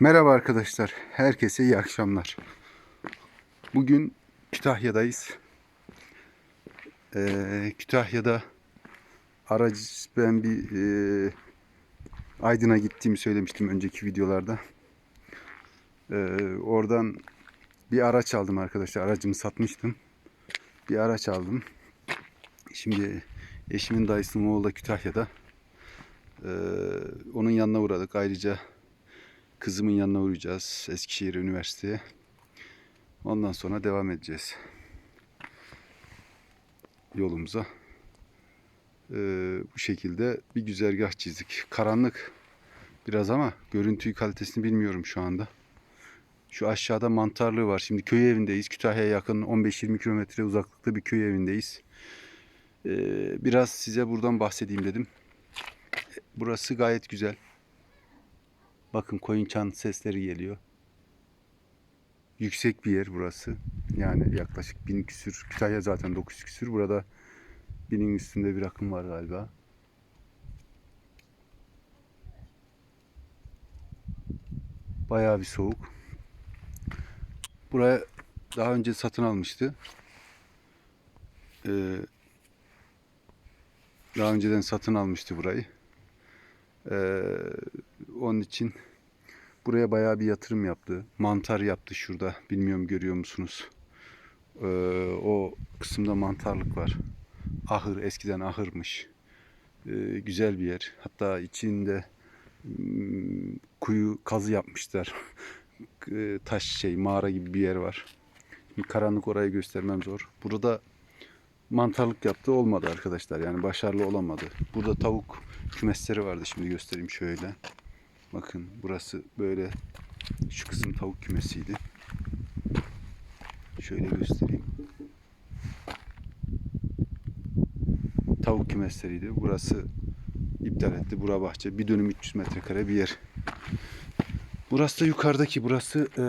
Merhaba arkadaşlar. Herkese iyi akşamlar. Bugün Kütahya'dayız. Ee, Kütahya'da aracı ben bir e, Aydın'a gittiğimi söylemiştim önceki videolarda. Ee, oradan bir araç aldım arkadaşlar. Aracımı satmıştım. Bir araç aldım. Şimdi eşimin dayısının oğlu da Kütahya'da. Ee, onun yanına uğradık. Ayrıca Kızımın yanına uğrayacağız Eskişehir Üniversitesi'ye. Ondan sonra devam edeceğiz yolumuza. Ee, bu şekilde bir güzergah çizdik. Karanlık biraz ama görüntüyü kalitesini bilmiyorum şu anda. Şu aşağıda mantarlığı var. Şimdi köy evindeyiz. Kütahya'ya yakın 15-20 kilometre uzaklıkta bir köy evindeyiz. Ee, biraz size buradan bahsedeyim dedim. Burası gayet güzel. Bakın koyun çan sesleri geliyor. Yüksek bir yer burası. Yani yaklaşık bin küsür. Kütahya zaten 900 küsür. Burada binin üstünde bir akım var galiba. Bayağı bir soğuk. Buraya daha önce satın almıştı. Ee, daha önceden satın almıştı burayı. Ee, onun için buraya bayağı bir yatırım yaptı. Mantar yaptı şurada. Bilmiyorum görüyor musunuz? Ee, o kısımda mantarlık var. Ahır eskiden ahırmış. Ee, güzel bir yer. Hatta içinde mm, kuyu kazı yapmışlar. Ee, Taş şey mağara gibi bir yer var. Şimdi karanlık orayı göstermem zor. Burada mantarlık yaptı olmadı arkadaşlar. Yani başarılı olamadı. Burada tavuk kümesleri vardı. Şimdi göstereyim şöyle. Bakın burası böyle şu kısım tavuk kümesiydi. Şöyle göstereyim. Tavuk kümesleriydi. Burası iptal etti. Bura bahçe. Bir dönüm 300 metrekare bir yer. Burası da yukarıdaki. Burası e,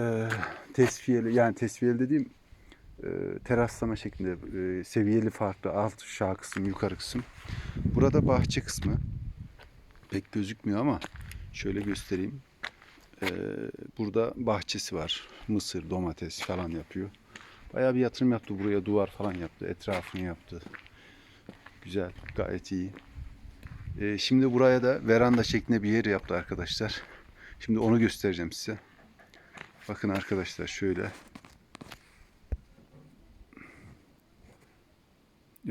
tesviyeli. Yani tesviyeli dediğim teraslama şeklinde e, seviyeli farklı alt aşağı kısım yukarı kısım. Burada bahçe kısmı pek gözükmüyor ama şöyle göstereyim. E, burada bahçesi var. Mısır, domates falan yapıyor. Bayağı bir yatırım yaptı buraya duvar falan yaptı. Etrafını yaptı. Güzel, gayet iyi. E, şimdi buraya da veranda şeklinde bir yer yaptı arkadaşlar. Şimdi onu göstereceğim size. Bakın arkadaşlar şöyle.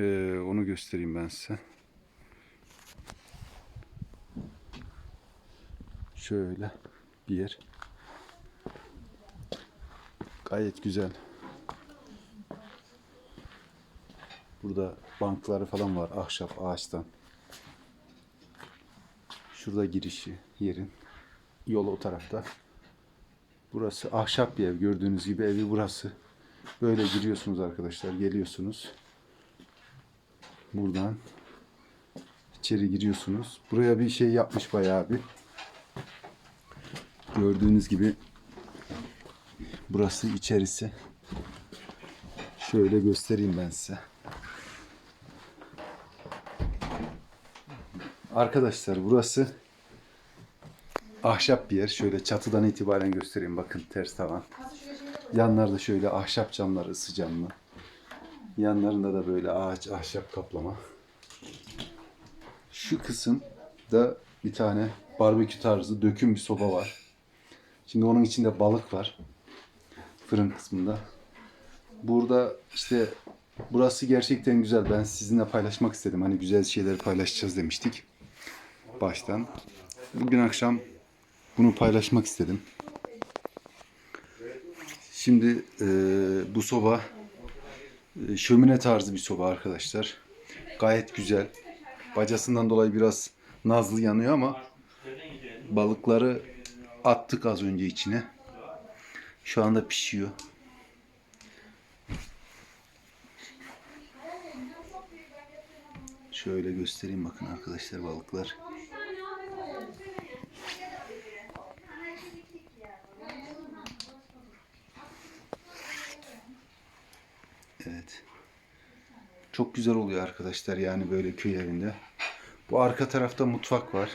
Ee, onu göstereyim ben size. Şöyle bir yer. Gayet güzel. Burada bankları falan var ahşap ağaçtan. Şurada girişi yerin. Yol o tarafta. Burası ahşap bir ev. Gördüğünüz gibi evi burası. Böyle giriyorsunuz arkadaşlar. Geliyorsunuz. Buradan içeri giriyorsunuz. Buraya bir şey yapmış bayağı bir. Gördüğünüz gibi burası içerisi. Şöyle göstereyim ben size. Arkadaşlar burası ahşap bir yer. Şöyle çatıdan itibaren göstereyim. Bakın ters tavan. Yanlarda şöyle ahşap camlar ısı camlı. Yanlarında da böyle ağaç, ahşap kaplama. Şu kısımda bir tane barbekü tarzı döküm bir soba var. Şimdi onun içinde balık var. Fırın kısmında. Burada işte burası gerçekten güzel. Ben sizinle paylaşmak istedim. Hani güzel şeyleri paylaşacağız demiştik. Baştan. Bugün akşam bunu paylaşmak istedim. Şimdi e, bu soba şömine tarzı bir soba arkadaşlar. Gayet güzel. Bacasından dolayı biraz nazlı yanıyor ama balıkları attık az önce içine. Şu anda pişiyor. Şöyle göstereyim bakın arkadaşlar balıklar. Evet. Çok güzel oluyor arkadaşlar yani böyle köy evinde. Bu arka tarafta mutfak var.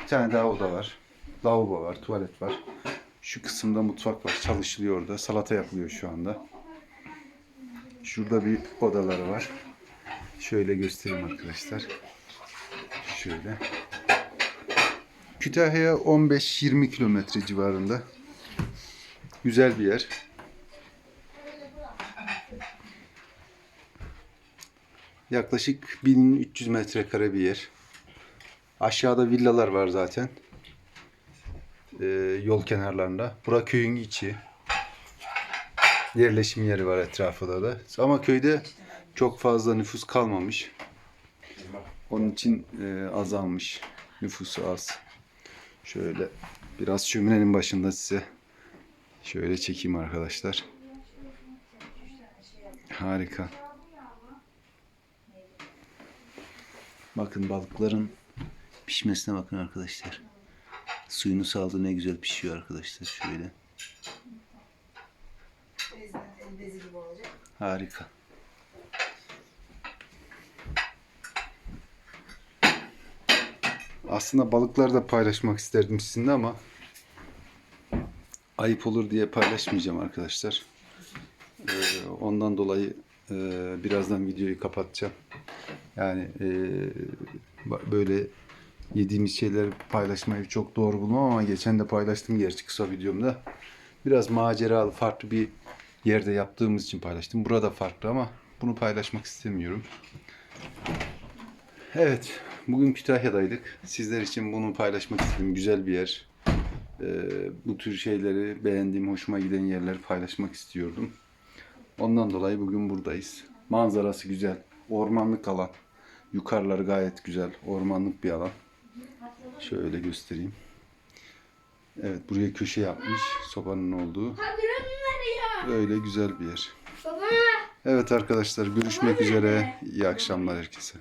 Bir tane daha oda var. lavabo var, tuvalet var. Şu kısımda mutfak var. Çalışılıyor orada. Salata yapılıyor şu anda. Şurada bir odaları var. Şöyle göstereyim arkadaşlar. Şöyle. Kütahya'ya 15-20 kilometre civarında. Güzel bir yer. Yaklaşık 1300 metrekare bir yer. Aşağıda villalar var zaten. Ee, yol kenarlarında. Bura köyün içi. Yerleşim yeri var etrafında da. Ama köyde çok fazla nüfus kalmamış. Onun için e, azalmış. Nüfusu az. Şöyle biraz şöminenin başında size şöyle çekeyim arkadaşlar. Harika. Bakın balıkların pişmesine bakın arkadaşlar. Suyunu saldı ne güzel pişiyor arkadaşlar şöyle. Harika. Aslında balıkları da paylaşmak isterdim sizinle ama ayıp olur diye paylaşmayacağım arkadaşlar. Ee, ondan dolayı e, birazdan videoyu kapatacağım. Yani e, böyle yediğimiz şeyleri paylaşmayı çok doğru bulmam ama geçen de paylaştım gerçi kısa videomda. Biraz maceralı farklı bir yerde yaptığımız için paylaştım. Burada farklı ama bunu paylaşmak istemiyorum. Evet, bugün Kütahya'daydık. Sizler için bunu paylaşmak istedim. Güzel bir yer. Ee, bu tür şeyleri beğendiğim, hoşuma giden yerleri paylaşmak istiyordum. Ondan dolayı bugün buradayız. Manzarası güzel. Ormanlık alan. Yukarıları gayet güzel. Ormanlık bir alan. Şöyle göstereyim. Evet, buraya köşe yapmış. Sobanın olduğu. Öyle güzel bir yer. Evet arkadaşlar görüşmek üzere. İyi akşamlar herkese.